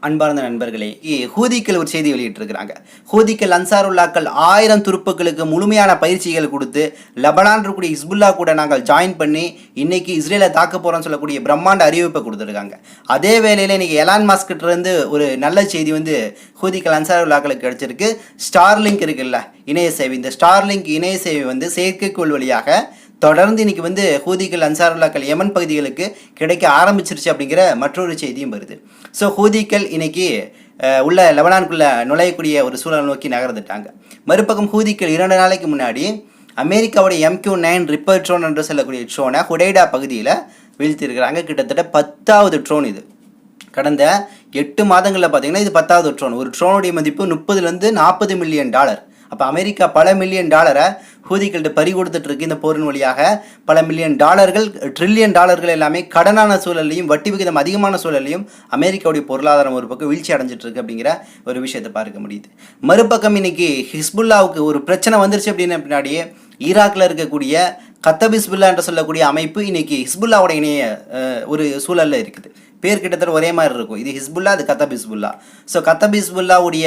அன்பார்ந்த நண்பர்களே இ- ஹூதிக்கள் ஒரு செய்தி வெளியிட்டிருக்கிறாங்க. ஹூதிக்கள் அன்சாருல்லாக்கள் ஆயிரம் துருப்புக்களுக்கு முழுமையான பயிற்சிகள் கொடுத்து லெபனான் இருக்கக்கூடிய ஹிஸ்புல்லா கூட நாங்கள் ஜாயின் பண்ணி இன்னைக்கு இஸ்ரேலை தாக்க போகிறோம்னு சொல்லக்கூடிய பிரம்மாண்ட அறிவிப்பை கொடுத்துருக்காங்க. அதே வேளையில் இன்னைக்கு எலான் மாஸ்கிட்ட இருந்து ஒரு நல்ல செய்தி வந்து ஹூதிக்கள் அன்சாருல்லாக்களுக்கு கிடைச்சிருக்கு. ஸ்டார்லிங்க் இருக்குல்ல இணைய சேவை. இந்த ஸ்டார்லிங்க் இணைய சேவை வந்து செயற்கைக்கோள் வழியாக தொடர்ந்து இன்னைக்கு வந்து ஹூதிகள் அன்சாருல்லாக்கள் யமன் பகுதிகளுக்கு கிடைக்க ஆரம்பிச்சிருச்சு அப்படிங்கிற மற்றொரு செய்தியும் வருது. ஸோ ஹூதிகள் இன்னைக்கு உள்ள லெபனானுக்குள்ள நுழையக்கூடிய ஒரு சூழலை நோக்கி நகர்ந்துட்டாங்க. மறுபக்கம் ஹூதிக்கள் இரண்டு நாளைக்கு முன்னாடி அமெரிக்காவுடைய எம்கியூ நைன் ரிப்பர் ட்ரோன் என்று சொல்லக்கூடிய ட்ரோனை ஹுடைடா பகுதியில் வீழ்த்திருக்கிறாங்க கிட்டத்தட்ட பத்தாவது ட்ரோன் இது. கடந்த எட்டு மாதங்களில் பார்த்தீங்கன்னா இது பத்தாவது ட்ரோன் ஒரு ட்ரோனுடைய மதிப்பு முப்பதுலேருந்து நாற்பது மில்லியன் டாலர் அப்போ அமெரிக்கா பல மில்லியன் டாலரை ஹூதிகள்கிட்ட பறி கொடுத்துட்டு இருக்கு இந்த போரின் வழியாக. பல மில்லியன் டாலர்கள் ட்ரில்லியன் டாலர்கள் எல்லாமே கடனான சூழல்லையும் வட்டி விகிதம் அதிகமான சூழல்லையும் அமெரிக்காவுடைய பொருளாதாரம் ஒரு பக்கம் வீழ்ச்சி அடைஞ்சிட்டு இருக்கு அப்படிங்கிற ஒரு விஷயத்தை பார்க்க முடியுது. மறுபக்கம் இன்னைக்கு ஹிஸ்புல்லாவுக்கு ஒரு பிரச்சனை வந்துருச்சு அப்படின்னு பின்னாடியே ஈராக்கில் இருக்கக்கூடிய கத்தப் ஹிஸ்புல்லா என்று சொல்லக்கூடிய அமைப்பு இன்னைக்கு ஹிஸ்புல்லாவோட இணைய ஒரு சூழலில் இருக்குது. பேர் கிட்டத்தட்ட ஒரே மாதிரி இருக்கும். இது ஹிஸ்புல்லா அது கத்தப் ஹிஸ்புல்லா. ஸோ கத்தப் ஹிஸ்புல்லாவுடைய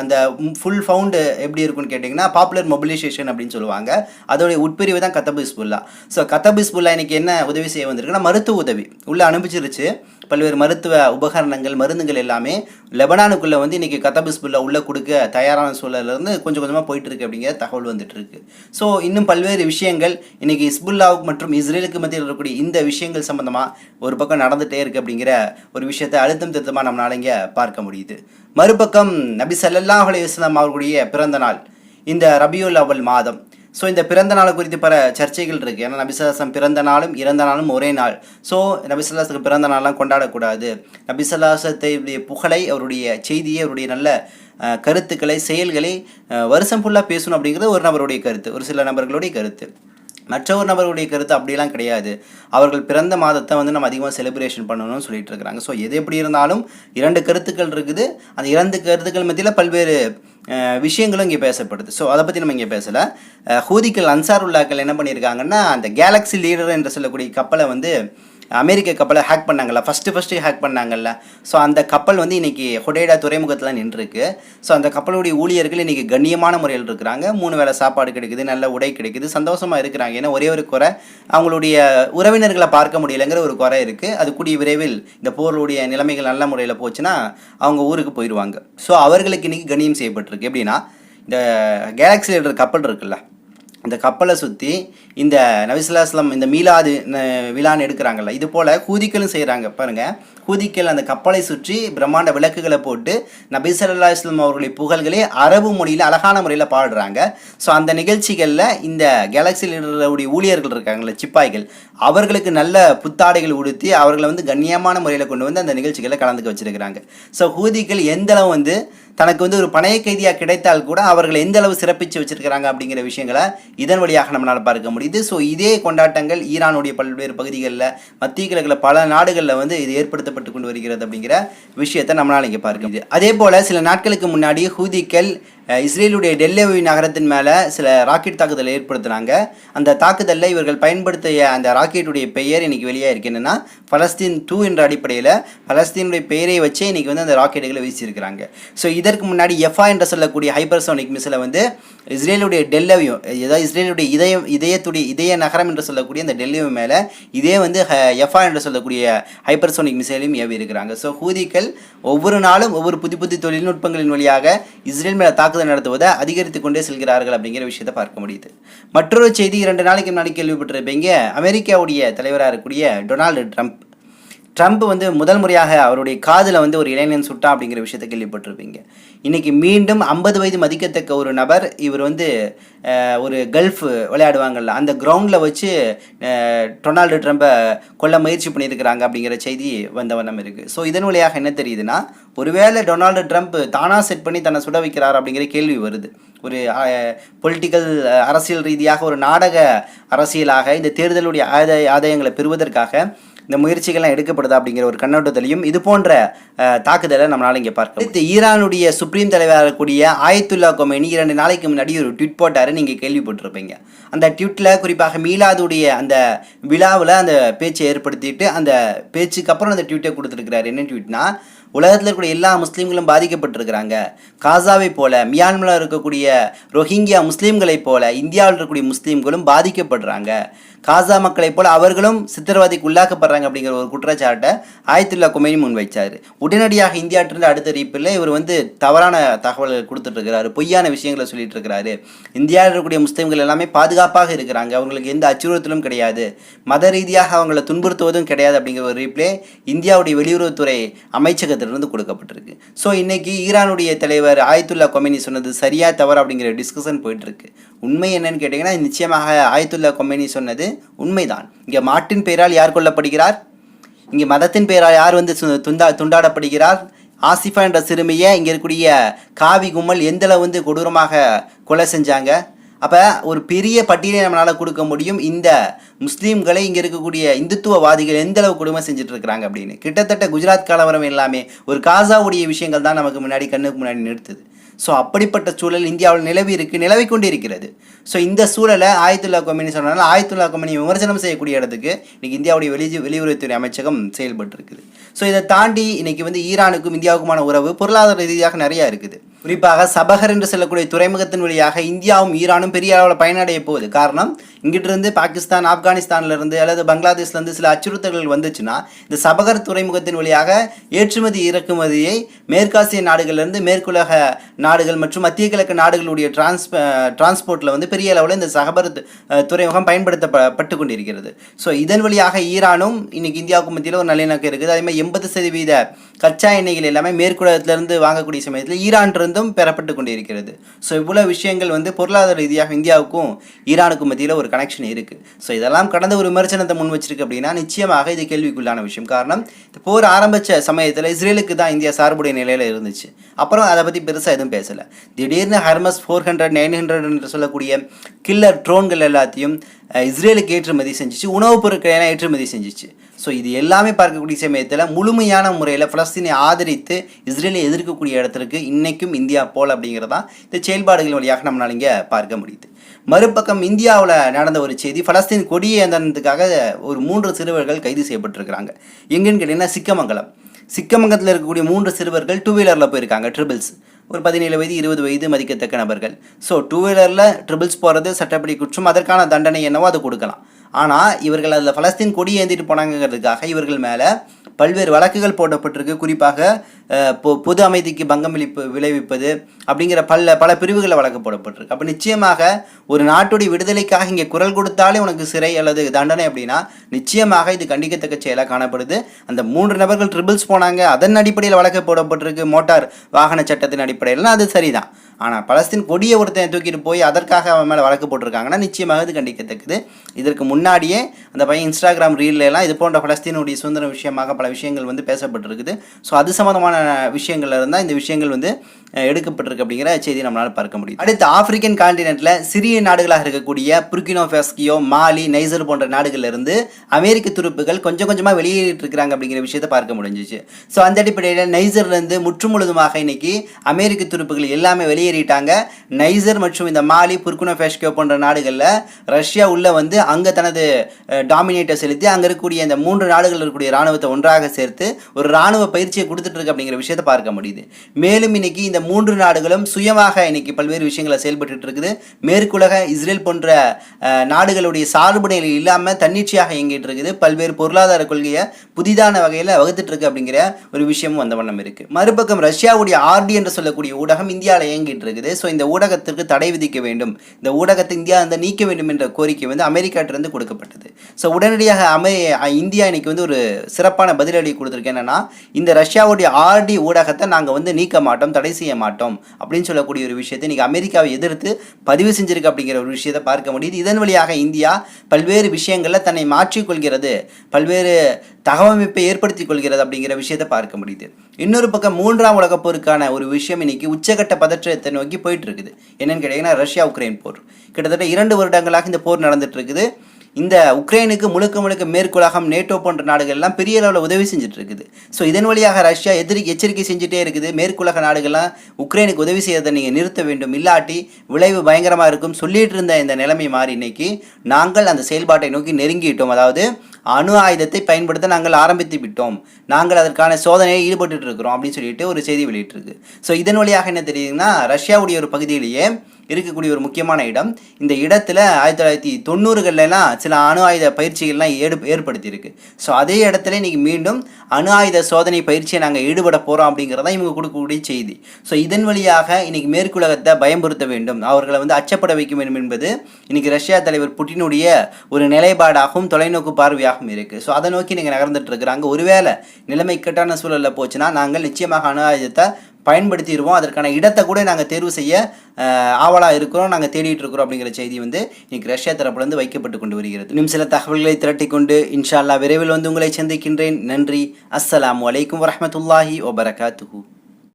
அந்த ஃபுல் ஃபவுண்டு எப்படி இருக்கும்னு கேட்டிங்கன்னா பாப்புலர் மொபிலைசேஷன் அப்படின்னு சொல்லுவாங்க. அதோடைய உட்பிரிவு தான் Kataib Hezbollah. So Kataib Hezbollah இன்னைக்கு என்ன உதவி செய்ய வந்திருக்குன்னா மருத்துவ உதவி. உள்ளே அனுப்பிச்சிருச்சு. பல்வேறு மருத்துவ உபகரணங்கள் மருந்துகள் எல்லாமே லெபனானுக்குள்ளே வந்து இன்றைக்கி கத்தப் உள்ளே கொடுக்க தயாரான சூழல்ல இருந்து கொஞ்சம் கொஞ்சமாக போயிட்டு இருக்கு அப்படிங்கிற தகவல் வந்துட்டு இருக்கு. ஸோ இன்னும் பல்வேறு விஷயங்கள் இன்றைக்கி இஸ்புல்லாவுக்கு மற்றும் இஸ்ரேலுக்கு மத்தியில் இருக்கக்கூடிய இந்த விஷயங்கள் சம்மந்தமாக ஒரு பக்கம் நடந்துகிட்டே இருக்குது அப்படிங்கிற ஒரு விஷயத்தை அழுத்தம் திருத்தமாக நம்மளால் இங்கே பார்க்க முடியுது. மறுபக்கம் நபி ஸல்லல்லாஹு அலைஹி அவர்களுடைய பிறந்த நாள் இந்த ரபியுல் அவல் மாதம். ஸோ இந்த பிறந்த நாள் குறித்து பல சர்ச்சைகள் இருக்குது ஏன்னா நபிசல்லாசம் பிறந்த நாளும் இறந்த நாளும் ஒரே நாள். ஸோ நபிசல்லாசுக்கு பிறந்த நாளெலாம் கொண்டாடக்கூடாது. நபிசல்லாசத்தையுடைய புகழை அவருடைய செய்தியை அவருடைய நல்ல கருத்துக்களை செயல்களை வருஷம் ஃபுல்லாக பேசணும் அப்படிங்கிறது ஒரு நபருடைய கருத்து. ஒரு சில நபர்களுடைய கருத்து. மற்ற ஒரு நபருடைய கருத்து அப்படிலாம் கிடையாது. அவர்கள் பிறந்த மாதத்தை வந்து நம்ம அதிகமாக செலிப்ரேஷன் பண்ணணும்னு சொல்லிட்டு இருக்கிறாங்க. ஸோ எது எப்படி இருந்தாலும் இரண்டு கருத்துக்கள் இருக்குது. அந்த இரண்டு கருத்துக்கள் மத்தியில் பல்வேறு விஷயங்களும் இங்கே பேசப்படுது. ஸோ அதை பற்றி நம்ம இங்கே பேசலை. ஹூதிக்கள் அன்சாருல்லாக்கள் என்ன பண்ணியிருக்காங்கன்னா அந்த கேலக்ஸி லீடர் என்று சொல்லக்கூடிய கப்பலை வந்து அமெரிக்க கப்பலை ஹேக் பண்ணாங்கல்ல ஃபஸ்ட்டு ஃபஸ்ட்டு ஹேக் பண்ணாங்கல்ல. ஸோ அந்த கப்பல் வந்து இன்றைக்கி ஹொடேடா துறைமுகத்தில் நின்றுருக்கு. ஸோ அந்த கப்பலுடைய ஊழியர்கள் இன்றைக்கி கண்ணியமான முறையில் இருக்கிறாங்க. மூணு வேளை சாப்பாடு கிடைக்குது நல்ல உடை கிடைக்குது சந்தோஷமாக இருக்கிறாங்க. ஏன்னா ஒரே ஒரு குறை அவங்களுடைய உறவினர்களை பார்க்க முடியலைங்கிற ஒரு குறை இருக்குது அது கூடிய விரைவில் இந்த போர்களுடைய நிலைமைகள் நல்ல முறையில் போச்சுன்னா அவங்க ஊருக்கு போயிடுவாங்க ஸோ அவர்களுக்கு இன்றைக்கி கண்ணியம் செய்யப்பட்டிருக்கு. எப்படின்னா இந்த கேலக்ஸி லீடர் கப்பல் இருக்குல்ல இந்த கப்பலை சுற்றி இந்த நபிசுல்லாஸ்லாம் இந்த மீலாது விழான்னு எடுக்கிறாங்கல்ல இது போல் கூதிக்கலும் செய்கிறாங்க பாருங்கள் கூதிக்கல் அந்த கப்பலை சுற்றி பிரம்மாண்ட விளக்குகளை போட்டு நபிசல்லா இஸ்லாம் அவர்களுடைய புகழ்களே அரபு மொழியில் அழகான முறையில் பாடுறாங்க. ஸோ அந்த நிகழ்ச்சிகளில் இந்த கேலக்ஸி லீடருடைய ஊழியர்கள் இருக்காங்கல்ல சிப்பாய்கள் அவர்களுக்கு நல்ல புத்தாடைகள் உடுத்தி அவர்களை வந்து கண்ணியமான முறையில் கொண்டு வந்து அந்த நிகழ்ச்சிகளை கலந்துக்க வச்சிருக்கிறாங்க. ஸோ ஹூதிகள் எந்த அளவு வந்து தனக்கு வந்து ஒரு பணைய கைதியாக கிடைத்தால் கூட அவர்களை எந்த அளவு சிறப்பிச்சு வச்சிருக்கிறாங்க அப்படிங்கிற விஷயங்களை இதன் வழியாக நம்மளால் பார்க்க முடியுது. ஸோ இதே கொண்டாட்டங்கள் ஈரானுடைய பல்வேறு பகுதிகளில் மத்திய கிழக்கில் பல நாடுகளில் வந்து இது ஏற்படுத்தப்பட்டு கொண்டு வருகிறது அப்படிங்கிற விஷயத்தை நம்மளால் இங்கே பார்க்க முடியுது. அதே போல் சில நாட்களுக்கு முன்னாடி ஹூதிக்கள் இஸ்ரேலுடைய டெல்லவி நகரத்தின் மேலே சில ராக்கெட் தாக்குதலை ஏற்படுத்தினாங்க. அந்த தாக்குதலில் இவர்கள் பயன்படுத்திய அந்த ராக்கெட்டுடைய பெயர் இன்னைக்கு வெளியாக இருக்கு. என்னென்னா பலஸ்தீன் டூ என்ற அடிப்படையில் பலஸ்தீனுடைய பெயரை வச்சே இன்றைக்கி வந்து அந்த ராக்கெட்டுகளை வீசியிருக்கிறாங்க. ஸோ இதற்கு முன்னாடி எஃப்ஆ என்று சொல்லக்கூடிய ஹைப்பர்சோனிக் மிசிலை வந்து இஸ்ரேலுடைய டெல்லவியும் ஏதாவது இஸ்ரேலுடைய இதயம் இதயத்துடைய இதய நகரம் என்று சொல்லக்கூடிய அந்த டெல்லியும் மேலே இதே வந்து எஃப்ஆ என்று சொல்லக்கூடிய ஹைப்பர்சோனிக் மிசைலையும் ஏவி இருக்கிறாங்க ஸோ ஹூதிக்கள் ஒவ்வொரு நாளும் ஒவ்வொரு புது புது தொழில்நுட்பங்களின் வழியாக இஸ்ரேல் மேலே தாக்குதல் நடத்துவதை அதிகரித்து கொண்டே செல்கிறார்கள் அப்படிங்கிற விஷயத்தை பார்க்க முடியுது. மற்றொரு செய்தி இரண்டு நாளைக்கு முன்னாடி கேள்விப்பட்டிருப்பீங்க. அமெரிக்காவுடைய தலைவராக இருக்கக்கூடிய டொனால்டு ட்ரம்ப். ட்ரம்ப் வந்து முதல் முறையாக அவருடைய காதில் வந்து ஒரு இளைஞன் சுட்டா அப்படிங்கிற விஷயத்தை கேள்விப்பட்டிருப்பீங்க. இன்னைக்கு மீண்டும் ஐம்பது வயது மதிக்கத்தக்க ஒரு நபர் இவர் வந்து ஒரு கல்ஃப் விளையாடுவாங்கள்ல அந்த கிரவுண்டில் வச்சு டொனால்டு ட்ரம்பை கொல்ல முயற்சி பண்ணியிருக்கிறாங்க அப்படிங்கிற செய்தி வந்த வண்ணம் இருக்குது ஸோ இதன் வழியாக என்ன தெரியுதுன்னா ஒருவேளை டொனால்டு ட்ரம்ப் தானாக செட் பண்ணி தன்னை சுட வைக்கிறார் அப்படிங்கிற கேள்வி வருது. ஒரு பொலிட்டிக்கல் அரசியல் ரீதியாக ஒரு நாடக அரசியலாக இந்த தேர்தலுடைய ஆதாய ஆதாயங்களை பெறுவதற்காக இந்த முயற்சிகள்லாம் எடுக்கப்படுதா அப்படிங்கிற ஒரு கண்ணோட்டத்திலையும் இது போன்ற தாக்குதலை நம்மளால இங்கே பார்க்க அடுத்து ஈரானுடைய சுப்ரீம் தலைவராக இருக்கக்கூடிய ஆயத்துல்லா கொமேனி இரண்டு நாளைக்கு முன்னாடி ஒரு ட்விட் போட்டார் நீங்கள் கேள்விப்பட்டிருப்பீங்க. அந்த ட்விட்டில் குறிப்பாக மீலாதுடைய அந்த விழாவில் அந்த பேச்சை ஏற்படுத்திட்டு அந்த பேச்சுக்கு அப்புறம் அந்த ட்விட்டை கொடுத்துருக்கிறார். என்ன ட்வீட்னா உலகத்தில் இருக்கக்கூடிய எல்லா முஸ்லீம்களும் பாதிக்கப்பட்டிருக்கிறாங்க. காசாவை போல மியான்மரில் இருக்கக்கூடிய ரோஹிங்கியா முஸ்லீம்களைப் போல இந்தியாவில் இருக்கக்கூடிய முஸ்லீம்களும் பாதிக்கப்படுறாங்க. காசா மக்களைப் போல் அவர்களும் சித்திரவதைக்கு உள்ளாக்கப்படுறாங்க அப்படிங்கிற ஒரு குற்றச்சாட்டை ஆயத்துல்லா குமேனி முன்வைச்சார். உடனடியாக இந்தியாட்டிருந்து அடுத்த ரீப்பில் இவர் வந்து தவறான தகவல்கள் கொடுத்துட்டு இருக்கிறாரு பொய்யான விஷயங்களை சொல்லிட்டு இருக்கிறாரு இந்தியாவில் இருக்கக்கூடிய முஸ்லீம்கள் எல்லாமே பாதுகாப்பாக இருக்கிறாங்க அவங்களுக்கு எந்த அச்சுறுத்தலும் கிடையாது. மத ரீதியாக அவங்கள துன்புறுத்துவதும் கிடையாது அப்படிங்கிற ஒரு ரீப்ளே இந்தியாவுடைய வெளியுறவுத்துறை அமைச்சகத்திலிருந்து கொடுக்கப்பட்டிருக்கு. ஸோ இன்னைக்கு ஈரானுடைய தலைவர் ஆயத்துல்லா கொமேனி சொன்னது சரியா தவறு அப்படிங்கிற டிஸ்கஷன் போயிட்டு இருக்கு உண்மை என்னன்னு கேட்டிங்கன்னா நிச்சயமாக ஆயத்துல்லா கொமேனி சொன்னது உண்மைதான். இங்கே மாட்டின் பெயரால் யார் கொல்லப்படுகிறார்? இங்கே மதத்தின் பெயரால் யார் வந்து துண்டா துண்டாடப்படுகிறார்? ஆசிஃபா என்ற சிறுமியை இங்கே இருக்கக்கூடிய காவி கும்மல் எந்தளவு வந்து கொடூரமாக கொலை செஞ்சாங்க? அப்போ ஒரு பெரிய பட்டியலை நம்மளால் கொடுக்க முடியும். இந்த முஸ்லீம்களை இங்கே இருக்கக்கூடிய இந்துத்துவவாதிகள் எந்த அளவு கொடுமை செஞ்சுட்டு இருக்கிறாங்க அப்படின்னு. கிட்டத்தட்ட குஜராத் கலவரம் எல்லாமே ஒரு காசாவுடைய விஷயங்கள் தான் நமக்கு முன்னாடி கண்ணுக்கு முன்னாடி நிறுத்துது. ஸோ அப்படிப்பட்ட சூழல் இந்தியாவில் நிலவி இருக்கு நிலவி கொண்டு இருக்கிறது ஸோ இந்த சூழலை ஆயத்துல்லா கொமினி சொன்னனால ஆயத்துல்லா கொமினி விமர்சனம் செய்யக்கூடிய இடத்துக்கு இன்னைக்கு இந்தியாவுடைய வெளி வெளியுறவுத்துறை அமைச்சகம் செயல்பட்டு இருக்குது ஸோ இதை தாண்டி இன்னைக்கு வந்து ஈரானுக்கும் இந்தியாவுக்குமான உறவு பொருளாதார ரீதியாக நிறையா இருக்குது. குறிப்பாக சபகர் என்று சொல்லக்கூடிய துறைமுகத்தின் வழியாக இந்தியாவும் ஈரானும் பெரிய அளவில் பயனடைய போகுது. காரணம் இங்கிட்டிருந்து பாகிஸ்தான் ஆப்கானிஸ்தான்லேருந்து அல்லது பங்களாதேஷ்லேருந்து சில அச்சுறுத்தல்கள் வந்துச்சுன்னா இந்த சபகர் துறைமுகத்தின் வழியாக ஏற்றுமதி இறக்குமதியை மேற்காசிய நாடுகள்லேருந்து மேற்குலக நாடுகள் மற்றும் மத்திய கிழக்கு நாடுகளுடைய டிரான்ஸ் டிரான்ஸ்போர்ட்டில் வந்து பெரிய அளவில் இந்த சகபர் துறைமுகம் பயன்படுத்தப்பட்டு கொண்டிருக்கிறது ஸோ இதன் வழியாக ஈரானும் இன்னைக்கு இந்தியாவுக்கு மத்தியில் ஒரு நல்லிணக்கம் இருக்குது. அதே மாதிரி எண்பது சதவீத கச்சா எண்ணெய்கள் எல்லாமே மேற்குலகத்திலிருந்து வாங்கக்கூடிய சமயத்தில் ஈரான் இருந்தும் பெறப்பட்டு கொண்டிருக்கிறது. ஸோ இவ்வளோ விஷயங்கள் வந்து பொருளாதார ரீதியாக இந்தியாவுக்கும் ஈரானுக்கும் மத்தியில் ஒரு கனெக்ஷன் இருக்குது ஸோ இதெல்லாம் கடந்த ஒரு விமர்சனத்தை முன் வச்சிருக்கு அப்படின்னா நிச்சயமாக இது கேள்விக்குள்ளான விஷயம். காரணம் இந்த போர் ஆரம்பித்த சமயத்தில் இஸ்ரேலுக்கு தான் இந்தியா சார்புடைய நிலையில் இருந்துச்சு. அப்புறம் அதை பற்றி பெருசாக எதுவும் பேசலை. திடீர்னு Hermes four hundred nine hundred என்று சொல்லக்கூடிய கில்லர் ட்ரோன்கள் எல்லாத்தையும் இஸ்ரேலுக்கு ஏற்றுமதி செஞ்சுச்சு. உணவுப் பொருட்களை எல்லாம் ஏற்றுமதி செஞ்சுச்சு. ஸோ இது எல்லாமே பார்க்கக்கூடிய சமயத்தில் முழுமையான முறையில் ஃபலஸ்தீனை ஆதரித்து இஸ்ரேலை எதிர்க்கக்கூடிய இடத்திற்கு இன்றைக்கும் இந்தியா போல் அப்படிங்கிறதா இந்த செயல்பாடுகள் வழியாக நம்மளால் இங்கே பார்க்க முடியுது. மறுபக்கம் இந்தியாவில் நடந்த ஒரு செய்தி ஃபலஸ்தீன் கொடியை அந்தனத்துக்காக ஒரு மூன்று சிறுவர்கள் கைது செய்யப்பட்டிருக்கிறாங்க. எங்கன்னு கேட்டிங்கன்னா சிக்கமங்கலம். சிக்கமங்கத்தில் இருக்கக்கூடிய மூன்று சிறுவர்கள் டூ வீலரில் போயிருக்காங்க ட்ரிபிள்ஸ் ஒரு பதினேழு வயது இருபது வயது மதிக்கத்தக்க நபர்கள். ஸோ டூ வீலரில் ட்ரிபிள்ஸ் போகிறது சட்டப்படி குற்றம் அதற்கான தண்டனை என்னவோ அதை கொடுக்கலாம். ஆனால் இவர்கள் அதில் பலஸ்தீன் கொடி ஏந்திட்டு போனாங்கிறதுக்காக இவர்கள் மேலே பல்வேறு வழக்குகள் போடப்பட்டிருக்கு. குறிப்பாக பொது அமைதிக்கு பங்கம் விளைப்பு விளைவிப்பது அப்படிங்கிற பல பல பிரிவுகளில் வழக்கு போடப்பட்டிருக்கு. அப்போ நிச்சயமாக ஒரு நாட்டுடைய விடுதலைக்காக இங்கே குரல் கொடுத்தாலே உனக்கு சிறை அல்லது தண்டனை அப்படின்னா நிச்சயமாக இது கண்டிக்கத்தக்க செயலாக காணப்படுது. அந்த மூன்று நபர்கள் ட்ரிபிள்ஸ் போனாங்க. அதன் அடிப்படையில் வழக்கு போடப்பட்டிருக்கு. மோட்டார் வாகன சட்டத்தின் அடிப்படையில்னா அது சரிதான். ஆனால் பலஸ்தீன் கொடியை ஒருத்தன் தூக்கிட்டு போய் அதற்காக அவன் மேலே வழக்கு போட்டிருக்காங்கன்னா நிச்சயமாக இது கண்டிக்கத்தக்கது. இதற்கு முன்னாடியே அந்த பையன் இன்ஸ்டாகிராம் ரீல்லாம் இது போன்ற பலஸ்தீனுடைய சுதந்திர விஷயமாக பல விஷயங்கள் வந்து பேசப்பட்டிருக்குது. ஸோ அது சம்மந்தமான விஷயங்கள்ல இருந்தால் இந்த விஷயங்கள் வந்து எடுக்கப்பட்டிருக்கு அப்படிங்கிற செய்தி நம்மளால் பார்க்க முடியும் அடுத்து ஆப்பிரிக்கன் காண்டினென்ட்ல சிறிய நாடுகளாக இருக்கக்கூடிய புர்கினோ ஃபெஸ்கியோ மாலி நைசர் போன்ற நாடுகளிலிருந்து அமெரிக்க துருப்புகள் கொஞ்சம் கொஞ்சமாக வெளியேறிட்டு இருக்கிறாங்க அப்படிங்கிற விஷயத்தை பார்க்க முடிஞ்சிச்சு. ஸோ அந்த அடிப்படையில் நைசர்லேருந்து முற்று முழுதுமாக இன்னைக்கு அமெரிக்க துருப்புகள் எல்லாமே வெளியேறிட்டாங்க. நைசர் மற்றும் இந்த மாலி புர்குனோ ஃபெஸ்கியோ போன்ற நாடுகளில் ரஷ்யா உள்ளே வந்து அங்கே தனது டாமினேட்டை செலுத்தி அங்கே இருக்கக்கூடிய இந்த மூன்று நாடுகளில் இருக்கக்கூடிய ராணுவத்தை ஒன்றாக சேர்த்து ஒரு ராணுவ பயிற்சியை கொடுத்துட்டு இருக்கு அப்படிங்கிற விஷயத்தை பார்க்க முடியுது. மேலும் இன்னைக்கு இந்த இந்த மூன்று நாடுகளும் சுயமாக இன்னைக்கு பல்வேறு விஷயங்களை செயல்பட்டு இருக்குது. மேற்குலக இஸ்ரேல் போன்ற நாடுகளுடைய சார்பு நிலை இல்லாமல் தன்னிச்சையாக இயங்கிட்டு இருக்குது. பல்வேறு பொருளாதார கொள்கையை புதிதான வகையில் வகுத்துட்டு இருக்கு அப்படிங்கிற ஒரு விஷயமும் வந்த வண்ணம் இருக்கு. மறுபக்கம் ரஷ்யாவுடைய ஆர்டி என்று சொல்லக்கூடிய ஊடகம் இந்தியாவில் இயங்கிட்டு இருக்குது. ஸோ இந்த ஊடகத்திற்கு தடை விதிக்க வேண்டும். இந்த ஊடகத்தை இந்தியா வந்து நீக்க வேண்டும் என்ற கோரிக்கை வந்து அமெரிக்காட்டிலிருந்து கொடுக்கப்பட்டது. ஸோ உடனடியாக அமெ இந்தியா இன்னைக்கு வந்து ஒரு சிறப்பான பதிலடி கொடுத்துருக்கு. என்னன்னா இந்த ரஷ்யாவுடைய ஆர்டி ஊடகத்தை நாங்கள் வந்து நீக்க மாட்டோம். தடை செய்ய மாட்டோம் அப்படின்னு சொல்லக்கூடிய ஒரு விஷயத்தை இன்னைக்கு அமெரிக்காவை எதிர்த்து பதிவு செஞ்சிருக்கு அப்படிங்கிற ஒரு விஷயத்தை பார்க்க முடியுது. இதன் வழியாக இந்தியா பல்வேறு விஷயங்களில் தன்னை மாற்றிக்கொள்கிறது பல்வேறு தகவமைப்பை ஏற்படுத்தி கொள்கிறது அப்படிங்கிற விஷயத்தை பார்க்க முடியுது. இன்னொரு பக்கம் மூன்றாம் உலகப் போருக்கான ஒரு விஷயம் இன்னைக்கு உச்சகட்ட பதற்றத்தை நோக்கி போயிட்டு இருக்குது. என்னன்னு கேட்டீங்கன்னா ரஷ்யா உக்ரைன் போர். கிட்டத்தட்ட இரண்டு வருடங்களாக இந்த போர் நடந்துட்டு இருக்குது. இந்த உக்ரைனுக்கு முழுக்க முழுக்க மேற்குலகம் நேட்டோ போன்ற நாடுகள் எல்லாம் பெரிய அளவில் உதவி செஞ்சுட்டு இருக்குது ஸோ இதன் வழியாக ரஷ்யா எதிரி எச்சரிக்கை செஞ்சுட்டே இருக்குது. மேற்குலக நாடுகள்லாம் உக்ரைனுக்கு உதவி செய்யறதை நீங்கள் நிறுத்த வேண்டும். இல்லாட்டி விளைவு பயங்கரமாக இருக்கும் சொல்லிட்டு இருந்த இந்த நிலைமை மாறி இன்னைக்கு நாங்கள் அந்த செயல்பாட்டை நோக்கி நெருங்கிட்டோம். அதாவது அணு ஆயுதத்தை பயன்படுத்த நாங்கள் ஆரம்பித்து விட்டோம். நாங்கள் அதற்கான சோதனையை ஈடுபட்டு இருக்கிறோம் அப்படின்னு சொல்லிட்டு ஒரு செய்தி வெளியிட்டிருக்கு ஸோ இதன் வழியாக என்ன தெரியுதுன்னா ரஷ்யாவுடைய ஒரு பகுதியிலேயே இருக்கக்கூடிய ஒரு முக்கியமான இடம். இந்த இடத்துல ஆயிரத்தி தொள்ளாயிரத்தி தொண்ணூறுகள்லாம் சில அணு ஆயுத பயிற்சிகள்லாம் ஏடு ஏற்படுத்தியிருக்கு. ஸோ அதே இடத்துல இன்னைக்கு மீண்டும் அணு ஆயுத சோதனை பயிற்சியை நாங்கள் ஈடுபட போகிறோம் அப்படிங்கிறதா இவங்க கொடுக்கக்கூடிய செய்தி. ஸோ இதன் வழியாக இன்னைக்கு மேற்குலகத்தை பயமுறுத்த வேண்டும். அவர்களை வந்து அச்சப்பட வைக்க வேண்டும் என்பது இன்னைக்கு ரஷ்யா தலைவர் புட்டினுடைய ஒரு நிலைப்பாடாகவும் தொலைநோக்கு பார்வையாகவும் இருக்குது ஸோ அதை நோக்கி நீங்கள் நகர்ந்துட்டு இருக்கிறாங்க. ஒருவேளை நிலைமை இக்கட்டான சூழலில் போச்சுன்னா நாங்கள் நிச்சயமாக அணு ஆயுதத்தை பயன்படுத்திடுவோம் அதற்கான இடத்தை கூட நாங்கள் தேர்வு செய்ய ஆவலாக இருக்கிறோம். நாங்கள் தேடிட்டு இருக்கிறோம் அப்படிங்கிற செய்தி வந்து இன்னைக்கு ரஷ்யா தரப்புலேருந்து வைக்கப்பட்டு கொண்டு வருகிறது. இன்னும் சில தகவல்களை திரட்டி கொண்டு விரைவில் வந்து உங்களை சந்திக்கின்றேன். நன்றி. அஸ்ஸலாம் வலைக்கம் வரமத்துல்லாஹி வபரகாத்துஹு.